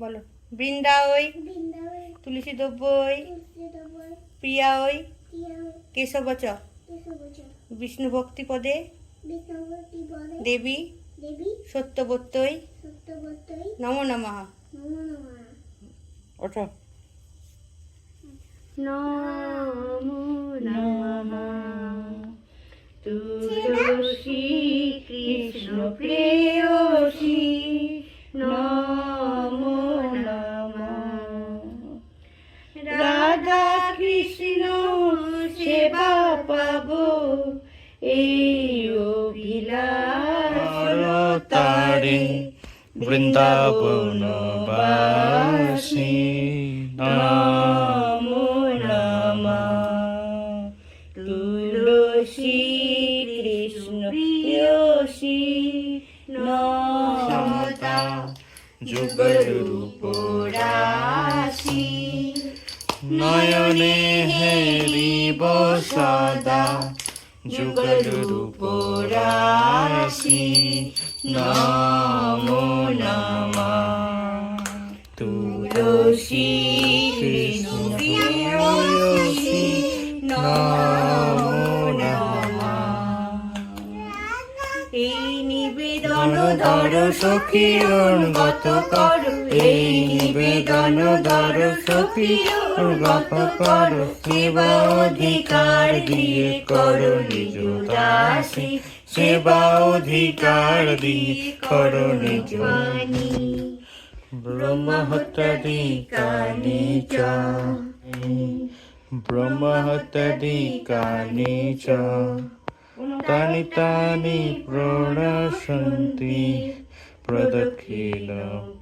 বলো। বৃন্দা ওই তুলসী দ্রব্যই প্রিয়া ওই কেশব চ বিষ্ণু ভক্তি পদে দেবী সত্যবত্যই সত্যবতই নমো নমঃ। ওঠো। নমো নমঃ। তুলসী কৃষ্ণ প্রেয়সী কৃষ্ণ সেবা পাবো। এই অভিলাষ তারে বৃন্দাবনবাসী নমো নমঃ তুলসী কৃষ্ণ প্রিয়সী নমতা যুগরূপ রাশি নয়নে হেরিব সদা যুগরূপ রাশি নমো নমঃ তুলসী কৃষ্ণ নমো এই নিবেদন ধর সখী গত কর। এই নিবেদন ধর সখী গত কর। সেবা অধিকার দিয়ে কর নিজ দাসী। সেবা অধিকার দিয়ে কর নিজ ব্রহ্মহত্যাধিকানি চ। ব্রহ্মহত্যাধিকানি চ। তানি তানি প্রণশন্তি প্রদক্ষিণ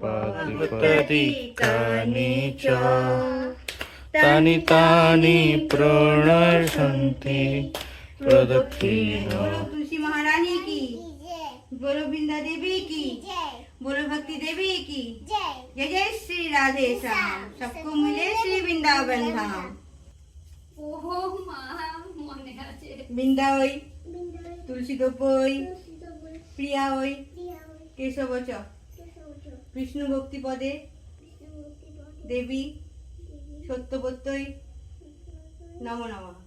পাতিপদিকানি চ তানি তানি প্রণশন্তি প্রদক্ষিণ তুলসী মহারানী কি बोलो बृंदा देवी की बोलो भक्ति देवी की जय जय श्री राधे श्याम सबको मिले श्री वृंदावन धाम ওহো তুলসী দ্রব্য প্রিয়া ওই কেশব চ। বিষ্ণু ভক্তি পদে দেবী সত্যবত্যই নম নমঃ।